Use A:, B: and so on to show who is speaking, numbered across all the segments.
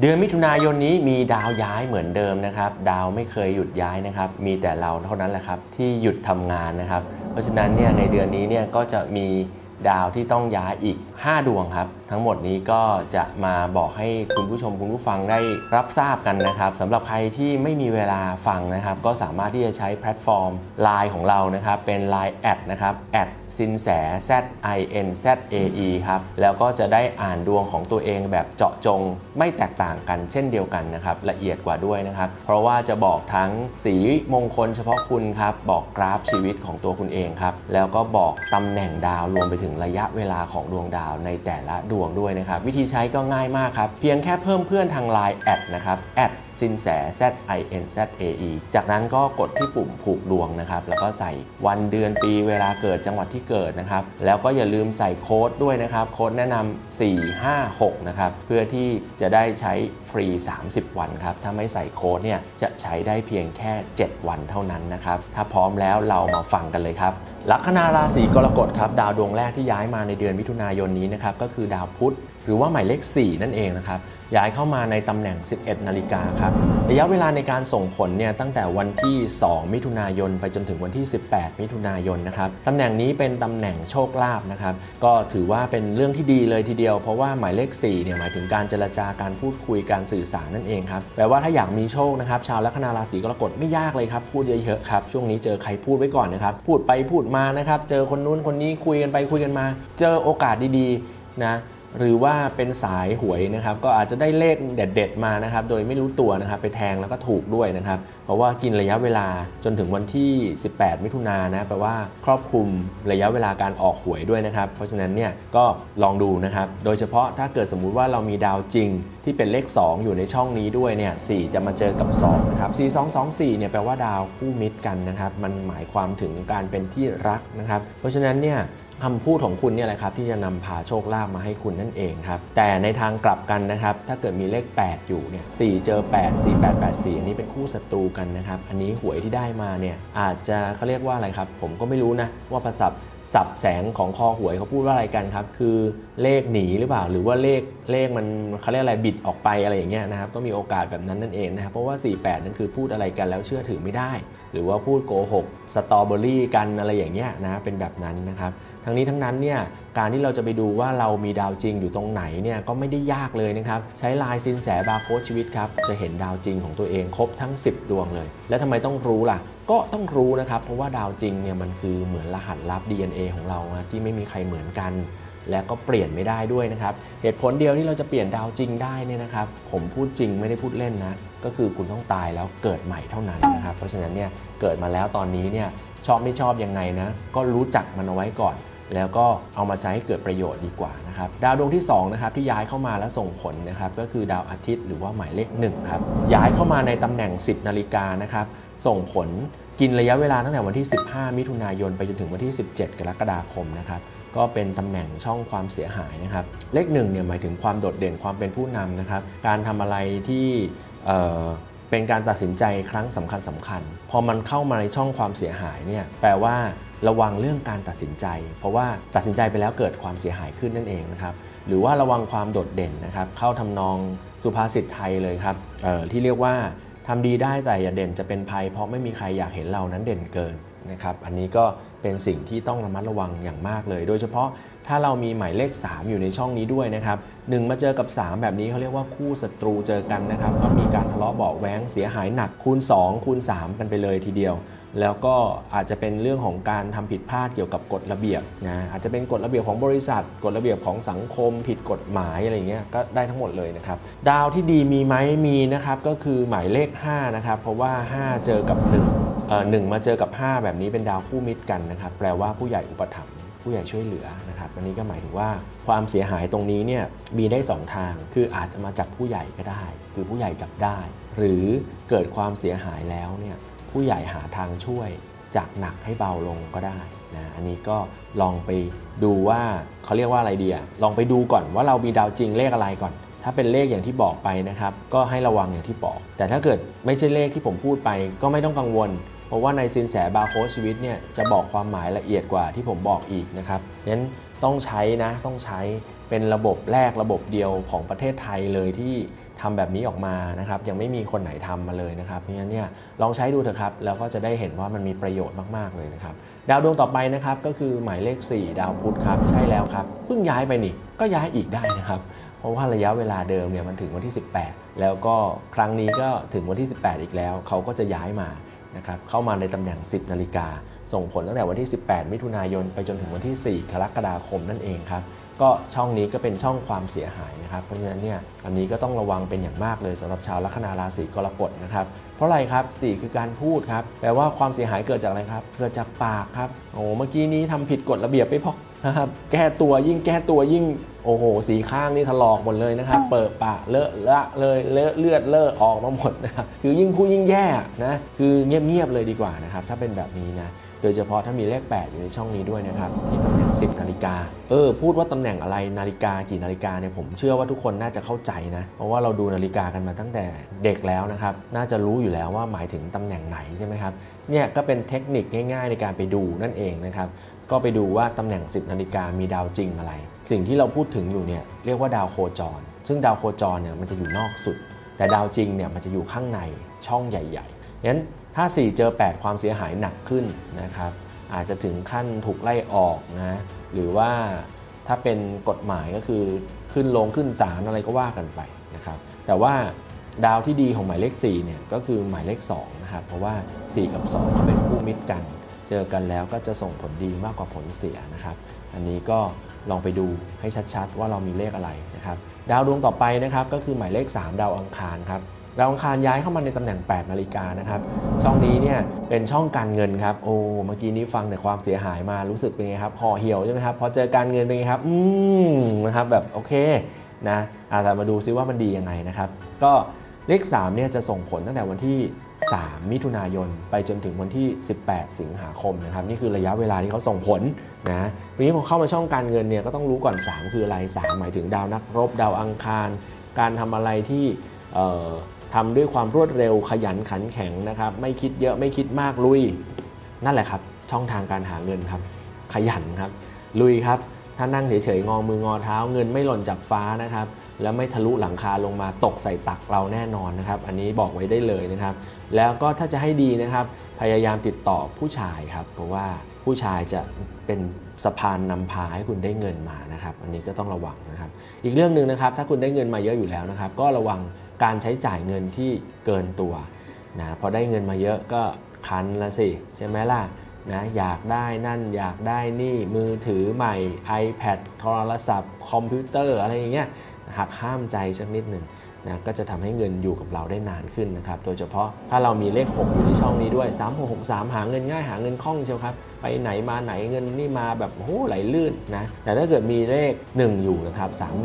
A: เดือนมิถุนายนนี้มีดาวย้ายเหมือนเดิมนะครับ ดาวไม่เคยหยุดย้ายนะครับ มีแต่เราเท่านั้นแหละครับที่หยุดทำงานนะครับ เพราะฉะนั้นเนี่ยในเดือนนี้เนี่ยก็จะมีดาวที่ต้องย้ายอีก5 ดวงครับ ทั้งหมดนี้ก็จะมาบอกให้คุณผู้ชมคุณผู้ฟังได้รับทราบกันนะครับสำหรับใครที่ไม่มีเวลาฟังนะครับ ก็สามารถที่จะใช้แพลตฟอร์ม Line ของเรานะครับ เป็น Line แอดนะครับแอดสินแส Z I N Z A E ครับ แล้วก็จะได้อ่านดวงของตัวเองแบบเจาะจงไม่แตกต่างกันเช่นเดียวกันนะครับ ละเอียดกว่าด้วยนะครับ เพราะว่าจะบอกทั้งสีมงคลเฉพาะคุณครับ บอกกราฟชีวิตของตัวคุณเองครับ แล้วก็บอกตำแหน่งดาวรวมไปถึงระยะเวลาของดวงดาวในแต่ละดวงด้วยนะครับ วิธีใช้ก็ง่ายมากครับ เพียงแค่เพิ่มเพื่อนทาง Line แอดนะครับแอด สินแส Z I N Z A E จากนั้นก็กดที่ปุ่มผูกดวงนะครับ แล้วก็ใส่วันเดือนปีเวลาเกิดจังหวัดที่เกิดนะครับ แล้วก็อย่าลืมใส่โค้ดด้วยนะครับ โค้ดแนะนำ456 นะครับ เพื่อที่จะได้ใช้ฟรี 30 วันครับ ถ้าไม่ใส่โค้ดเนี่ยจะใช้ได้เพียงแค่ 7 วันเท่านั้นนะครับ ถ้าพร้อมแล้วเรามาฟังกันเลยครับลัคนาราศีกรกฎครับ ดาวดวงแรกที่ย้ายมาในเดือนมิถุนายนนี้นะครับก็คือดาวพุธหรือว่าหมายเลข 4 นั่นเองนะครับย้ายเข้ามาในตำแหน่ง 11 นาฬิกาครับระยะเวลาในการส่งผลเนี่ยตั้งแต่วันที่ 2 มิถุนายน ไปจนถึงวันที่ 18 มิถุนายนนะครับตำแหน่งนี้เป็นตำแหน่งโชคลาภนะครับก็ถือว่าเป็นเรื่องที่ดีเลยทีเดียว เพราะว่าหมายเลข4เนี่ยหมายถึงการเจรจาการพูดคุยการสื่อสารนั่นเองครับแปลว่าถ้าอยากมีโชคนะครับชาวลัคนาราศีกรกฎไม่ยากเลยครับพูดเยอะๆครับช่วงนี้เจอใครพูดไว้ก่อนนะครับพูดไปพูดมานะครับเจอคนนู้นคนนี้คุยกันไปคุยกันมา เจอโอกาสดีๆนะ หรือว่าเป็นสายหวยนะครับก็อาจจะได้เลขเด็ด ๆมานะครับโดยไม่รู้ตัวนะครับไปแทงแล้วก็ถูกด้วยนะครับ เพราะว่ากินระยะเวลาจนถึงวันที่ 18 มิถุนายนนะแปลว่าครอบคลุมระยะเวลาการออกหวยด้วยนะครับ เพราะฉะนั้นเนี่ยก็ลองดูนะครับโดยเฉพาะถ้าเกิดสมมุติว่าเรามีดาวจริงที่เป็นเลข 2 อยู่ในช่องนี้ด้วยเนี่ย4จะมาเจอกับ2นะครับ4 2 2 4เนี่ยแปลว่าดาวคู่มิตรกันนะครับมันหมายความถึงการเป็นที่รักนะครับ เพราะฉะนั้นเนี่ย คำพูดของคุณเนี่ยแหละครับที่จะนำพาโชคลาภมาให้คุณนั่นเองครับ แต่ในทางกลับกันนะครับ ถ้าเกิดมีเลข 8 อยู่เนี่ย4เจอ 8 4 8 8 4 อันนี้เป็นคู่ศัตรูกันนะครับ อันนี้หวยที่ได้มาเนี่ยอาจจะเขาเรียกว่าอะไรครับ ผมก็ไม่รู้นะ ว่าภาษาสับแสงของคอหวยเขาพูดว่าอะไรกันครับ คือเลขหนีหรือเปล่า หรือว่าเลขเลขมันเขาเรียกอะไรบิดออกไปอะไรอย่างเงี้ยนะครับ ก็มีโอกาสแบบนั้นนั่นเองนะครับ เพราะว่า 48 นั่นคือพูดอะไรกันแล้วเชื่อถือไม่ได้ หรือว่าพูดโกหกสตรอเบอรี่กันอะไรอย่างเงี้ยนะเป็นแบบนั้นนะครับ ทั้งนี้ทั้งนั้นเนี่ยการที่เราจะไปดูว่าเรามีดาวจริงอยู่ตรงไหนเนี่ยก็ไม่ได้ยากเลยนะครับ ใช้ลายสินแสบาร์โค้ดชีวิตครับ จะเห็นดาวจริงของตัวเองครบทั้ง 10 ดวงเลย และทำไมต้องรู้ล่ะ ก็ต้องรู้นะครับ เพราะว่าดาวจริงเนี่ยมันคือเหมือนรหัสลับ DNA ของเราที่ไม่มีใครเหมือนกัน และก็เปลี่ยนไม่ได้ด้วยนะครับ เหตุผลเดียวที่เราจะเปลี่ยนดาวจริงได้เนี่ยนะครับผมพูดจริงไม่ได้พูดเล่นนะก็คือคุณต้องตายแล้วเกิดใหม่เท่านั้นนะครับเพราะฉะนั้นเนี่ยเกิดมาแล้วตอนนี้เนี่ยชอบไม่ชอบยังไงนะก็รู้จักมันเอาไว้ก่อน แล้วก็เอามาใช้ให้เกิดประโยชน์ดีกว่านะครับดาวดวงที่2นะครับที่ย้ายเข้ามาแล้วส่งผลนะครับก็คือดาวอาทิตย์หรือว่าหมายเลข1ครับย้ายเข้ามาในตำแหน่ง 10 นาฬิกานะครับส่งผลกินระยะเวลาตั้งแต่วันที่ 15 มิถุนายนไปจนถึงวันที่ 17 กรกฎาคมนะครับก็เป็นตำแหน่งช่องความเสียหายนะครับเลขหนึ่งเนี่ยหมายถึงความโดดเด่นความเป็นผู้นำนะครับการทำอะไรที่ เป็นการตัดสินใจครั้งสำคัญสำคัญ พอมันเข้ามาในช่องความเสียหายเนี่ยแปลว่าระวังเรื่องการตัดสินใจ เพราะว่าตัดสินใจไปแล้วเกิดความเสียหายขึ้นนั่นเองนะครับหรือว่าระวังความโดดเด่นนะครับเข้าทำนองสุภาษิตไทยเลยครับเอ่อที่เรียกว่าทำดีได้แต่อย่าเด่นจะเป็นภัย เพราะไม่มีใครอยากเห็นเรานั้นเด่นเกินนะครับอันนี้ก็เป็นสิ่งที่ต้องระมัดระวังอย่างมากเลย โดยเฉพาะ ถ้าเรามีหมายเลข 3 อยู่ในช่องนี้ด้วยนะครับหนึ่งมาเจอกับ 3 แบบนี้เขาเรียกว่าคู่ศัตรูเจอกันนะครับก็มีการทะเลาะเบาะแว้งเสียหายหนักคูณ 2 คูณ 3 กันไปเลยทีเดียว แล้วก็อาจจะเป็นเรื่องของการทำผิดพลาดเกี่ยวกับกฎระเบียบนะอาจจะเป็นกฎระเบียบของบริษัท กฎระเบียบของสังคม ผิดกฎหมายอะไรเงี้ยก็ได้ทั้งหมดเลยนะครับดาวที่ดีมีไหมมีนะครับก็คือหมายเลข5นะครับเพราะว่า 5 เจอกับ1เอ่อหนึ่งมาเจอกับ 5 แบบนี้เป็นดาวคู่มิตรกันนะครับแปลว่าผู้ใหญ่อุปถัมภ์ ผู้ใหญ่ช่วยเหลือนะครับอันนี้ก็หมายถึงว่าความเสียหายตรงนี้เนี่ยมีได้สองทาง คืออาจจะมาจากผู้ใหญ่ก็ได้ คือผู้ใหญ่จับได้ หรือเกิดความเสียหายแล้วเนี่ยผู้ใหญ่หาทางช่วยจากหนักให้เบาลงก็ได้นะอันนี้ก็ลองไปดูว่าเขาเรียกว่าอะไรเดีอะลองไปดูก่อนว่าเรามีดาวจริงเลขอะไรก่อน ถ้าเป็นเลขอย่างที่บอกไปนะครับ ก็ให้ระวังอย่างที่บอก แต่ถ้าเกิดไม่ใช่เลขที่ผมพูดไปก็ไม่ต้องกังวล เพราะว่าในสินแสบาโค้ชีวิตเนี่ยจะบอกความหมายละเอียดกว่าที่ผมบอกอีกนะครับงั้นต้องใช้นะต้องใช้เป็นระบบแรกระบบเดียวของประเทศไทยเลยที่ทำแบบนี้ออกมานะครับ ยังไม่มีคนไหนทำมาเลยนะครับเพราะฉะนั้นเนี่ยลองใช้ดูเถอะครับ แล้วก็จะได้เห็นว่ามันมีประโยชน์มาก ๆ เลยนะครับ ดาวดวงต่อไปนะครับก็คือหมายเลข 4 ดาวพุธครับ ใช่แล้วครับ เพิ่งย้ายไปนี่ ก็ย้ายอีกได้นะครับ เพราะว่าระยะเวลาเดิมเนี่ยมันถึงวันที่ 18 แล้วก็ครั้งนี้ก็ถึงวันที่ 18 อีกแล้ว เขาก็จะย้ายมา นะครับเข้ามาในตำแหน่ง 10 นาฬิกา ส่งผลตั้งแต่วันที่ 18 มิถุนายน ไปจนถึงวันที่ 4 กรกฎาคมนั่นเองครับ ก็ช่องนี้ก็เป็นช่องความเสียหายนะครับ เพราะฉะนั้นเนี่ยอันนี้ก็ต้องระวังเป็นอย่างมากเลยสำหรับชาวลัคนาราศีกรกฎนะครับ เพราะอะไรครับ4คือการพูดครับ แปลว่าความเสียหายเกิดจากอะไรครับ เกิดจากปากครับ โอ้เมื่อกี้นี้ทำผิดกฎระเบียบไปพอนะครับ แก้ตัวยิ่งแก้ตัวยิ่ง โอ้โห สีข้างนี่ถลอกหมดเลยนะครับ เปิดปากเลอะละเลยเลอะเลือดเลอะออกมาหมดนะครับ คือยิ่งพูดยิ่งแย่นะ คือเงียบๆเลยดีกว่านะครับ ถ้าเป็นแบบนี้นะ โดยเฉพาะถ้ามีเลข 8 อยู่ในช่องนี้ด้วยนะครับ ที่ตำแหน่ง 10 นาฬิกา เออ พูดว่าตำแหน่งอะไรนาฬิกากี่นาฬิกาเนี่ยผมเชื่อว่าทุกคนน่าจะเข้าใจนะ เพราะว่าเราดูนาฬิกากันมาตั้งแต่เด็กแล้วนะครับ น่าจะรู้อยู่แล้วว่าหมายถึงตำแหน่งไหนใช่ไหมครับ เนี่ยก็เป็นเทคนิคง่ายๆในการไปดูนั่นเองนะครับ ก็ไปดูว่าตำแหน่ง 10 นาฬิกามีดาวจริงอะไร สิ่งที่เราพูดถึงอยู่เนี่ยเรียกว่าดาวโคจร ซึ่งดาวโคจรเนี่ยมันจะอยู่นอกสุด แต่ดาวจริงเนี่ยมันจะอยู่ข้างในช่องใหญ่ๆงั้น ถ้า4เจอ 8 ความเสียหายหนักขึ้นนะครับ อาจจะถึงขั้นถูกไล่ออกนะหรือว่าถ้าเป็นกฎหมายก็คือขึ้นลงขึ้นศาลอะไรก็ว่ากันไปนะครับแต่ว่าดาวที่ดีของหมายเลข4เนี่ยก็คือหมายเลข2นะครับเพราะว่า 4 กับ2เขาเป็นคู่มิตรกัน เจอกันแล้วก็จะส่งผลดีมากกว่าผลเสียนะครับอันนี้ก็ลองไปดูให้ชัดๆ ว่าเรามีเลขอะไรนะครับดาวดวงต่อไปนะครับก็คือหมายเลข 3 ดาวอังคารครับ ดาวอังคารย้ายเข้ามาในตำแหน่ง 8 นาฬิกานะครับ ช่องนี้เนี่ยเป็นช่องการเงินครับ โอ้ เมื่อกี้นี้ฟังแต่ความเสียหายมารู้สึกเป็นไงครับห่อเหี่ยวใช่ไหมครับ พอเจอการเงินเป็นไงครับ อืมนะครับแบบโอเคนะอาแต่มาดูซิว่ามันดียังไงนะครับ ก็เลข3เนี่ยจะส่งผลตั้งแต่วันที่ 3 มิถุนายน ไปจนถึงวันที่ 18 สิงหาคมนะครับ นี่คือระยะเวลาที่เขาส่งผลนะทีนี้พอเข้ามาช่องการเงินเนี่ยก็ต้องรู้ก่อน 3 คืออะไร 3 หมายถึงดาวนักรบดาวอังคาร การทำอะไรที่เอ่อ ทำด้วยความรวดเร็วขยันขันแข็งนะครับ ไม่คิดเยอะไม่คิดมากลุย นั่นแหละครับ ช่องทางการหาเงินครับ ขยันครับ ลุยครับ ถ้านั่งเฉยๆงอมืองอเท้า เงินไม่หล่นจากฟ้านะครับ แล้วไม่ทะลุหลังคาลงมาตกใส่ตักเราแน่นอนนะครับ อันนี้บอกไว้ได้เลยนะครับ แล้วก็ถ้าจะให้ดีนะครับ พยายามติดต่อผู้ชายครับ เพราะว่าผู้ชายจะเป็นสะพานนำพาให้คุณได้เงินมานะครับ อันนี้ก็ต้องระวังนะครับ อีกเรื่องหนึ่งนะครับ ถ้าคุณได้เงินมาเยอะอยู่แล้วนะครับ ก็ระวัง การใช้จ่ายเงินที่เกินตัวนะพอได้เงินมาเยอะก็คันละสิใช่ไหมล่ะนะอยากได้นั่นอยากได้นี่มือถือใหม่ iPad โทรศัพท์ คอมพิวเตอร์อะไรอย่างเงี้ยหักห้ามใจสักนิดหนึ่งนะก็จะทำให้เงินอยู่กับเราได้นานขึ้นนะครับ โดยเฉพาะถ้าเรามีเลข 6 อยู่ในช่องนี้ด้วย 3 6 6 3 หาเงินง่ายหาเงินคล่องเชียวครับ ไปไหนมาไหนเงินนี่มาแบบโอ้ไหลลื่นนะ แต่ถ้าเกิดมีเลข 1 อยู่นะครับ 3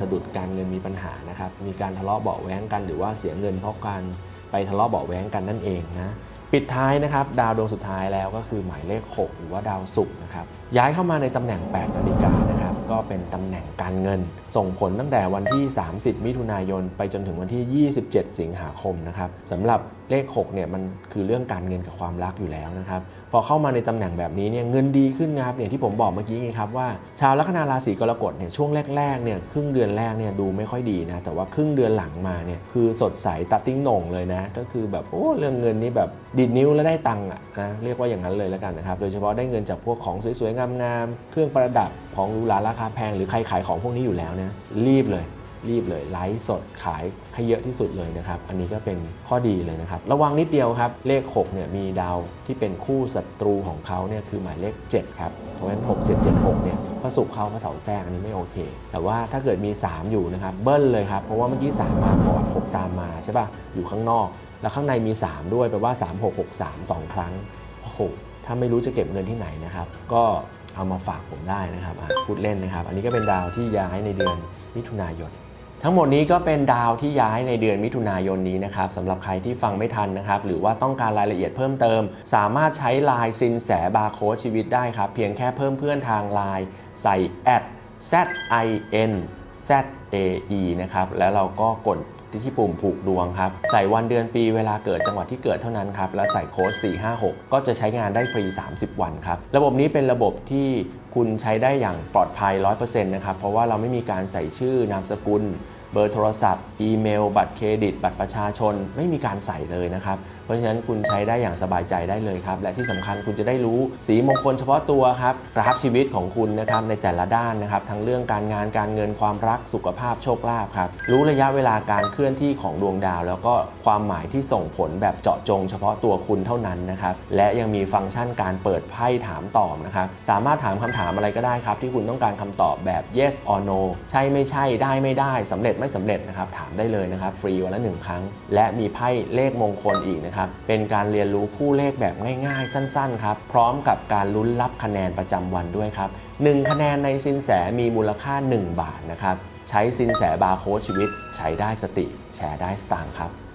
A: สะดุดการเงินมีปัญหานะครับ มีการทะเลาะเบาะแว้งกันหรือว่าเสียเงินเพราะการไปทะเลาะเบาะแว้งกันนั่นเองนะปิดท้ายนะครับดาวดวงสุดท้ายแล้วก็คือหมายเลข 6 หรือว่าดาวศุกร์นะครับย้ายเข้ามาในตำแหน่ง 8 นาฬิกานะครับก็เป็นตำแหน่งการเงิน ส่งผลตั้งแต่วันที่ 30 มิถุนายน ไปจนถึงวันที่ 27 สิงหาคมนะครับสำหรับเลข6เนี่ยมันคือเรื่องการเงินกับความรักอยู่แล้วนะครับพอเข้ามาในตำแหน่งแบบนี้เนี่ยเงินดีขึ้นนะครับอย่างที่ผมบอกเมื่อกี้ไงครับว่าชาวลัคนาราศีกรกฎเนี่ยช่วงแรกๆเนี่ยครึ่งเดือนแรกเนี่ยดูไม่ค่อยดีนะแต่ว่าครึ่งเดือนหลังมาเนี่ยคือสดใสตัดติ้งหน่งเลยนะก็คือแบบโอ้เรื่องเงินนี่แบบดีดนิ้วแล้วได้ตังค์อะนะเรียกว่าอย่างนั้นเลยแล้วกันนะครับโดยเฉพาะได้เงินจากพวกของสวยๆงามๆเครื่องประดับของหรูหราราคาแพงหรือใครขายของพวกนี้อยู่แล้วเนี่ยรีบเลย รีบเลยไลฟ์สดขายให้เยอะที่สุดเลยนะครับ อันนี้ก็เป็นข้อดีเลยนะครับ ระวังนิดเดียวครับ เลข6เนี่ยมีดาวที่เป็นคู่ศัตรูของเขาเนี่ยคือหมายเลข 7 ครับ เพราะฉะนั้น6 7 7 6เนี่ยพระศุกร์เข้าพระเสาแทรกอันนี้ไม่โอเค แต่ว่าถ้าเกิดมี 3 อยู่นะครับเบิ้ลเลยครับเพราะว่าเมื่อกี้3มาก่อน6ตามมาใช่ป่ะอยู่ข้างนอก แล้วข้างในมี 3 ด้วยแปลว่า 3 6 6 3 2 ครั้งโอ้โหถ้าไม่รู้จะเก็บเงินที่ไหนนะครับ ก็เอามาฝากผมได้นะครับพูดเล่นนะครับ อันนี้ก็เป็นดาวที่ย้ายในเดือนมิถุนายน ทั้งหมดนี้ก็เป็นดาวที่ย้ายในเดือนมิถุนายนนี้นะครับสำหรับใครที่ฟังไม่ทันนะครับ หรือว่าต้องการรายละเอียดเพิ่มเติม สามารถใช้ไลน์ซินแสบาร์โค้ดชีวิตได้ครับ เพียงแค่เพิ่มเพื่อนทางไลน์ใส่ at z i n z a e นะครับ แล้วเราก็กดที่ปุ่มผูกดวงครับ ใส่วันเดือนปีเวลาเกิดจังหวัดที่เกิดเท่านั้นครับ แล้วใส่โค้ด456 ก็จะใช้งานได้ฟรี 30 วันครับ ระบบนี้เป็นระบบที่ คุณใช้ได้อย่างปลอดภัย 100%นะครับ เพราะว่าเราไม่มีการใส่ชื่อนามสกุล เบอร์โทรศัพท์ อีเมล บัตรเครดิต บัตรประชาชน ไม่มีการใส่เลยนะครับเพราะฉะนั้นคุณใช้ได้อย่างสบายใจได้เลยครับ และที่สำคัญคุณจะได้รู้สีมงคลเฉพาะตัวครับกราฟชีวิตของคุณนะครับในแต่ละด้านนะครับทั้งเรื่องการงานการเงินความรักสุขภาพโชคลาภครับรู้ระยะเวลาการเคลื่อนที่ของดวงดาว แล้วก็ความหมายที่ส่งผลแบบเจาะจง เฉพาะตัวคุณเท่านั้นนะครับและยังมีฟังก์ชันการเปิดไพ่ถามตอบนะครับสามารถถามคำถามอะไรก็ได้ครับที่คุณต้องการคำตอบแบบ yes or no ใช่ไม่ใช่ได้ไม่ได้สำเร็จไม่สำเร็จนะครับถามได้เลยนะครับฟรีวันละหนึ่งครั้ง และมีไพ่เลขมงคลอีกนะครับเป็นการเรียนรู้คู่เลขแบบง่ายๆ สั้นๆครับ พร้อมกับการลุ้นรับคะแนนประจำวันด้วยครับ 1 คะแนนในสินแสมีมูลค่า 1 บาทนะครับ ใช้สินแสบาร์โค้ดชีวิต ใช้ได้สติ แชร์ได้สตางค์ครับ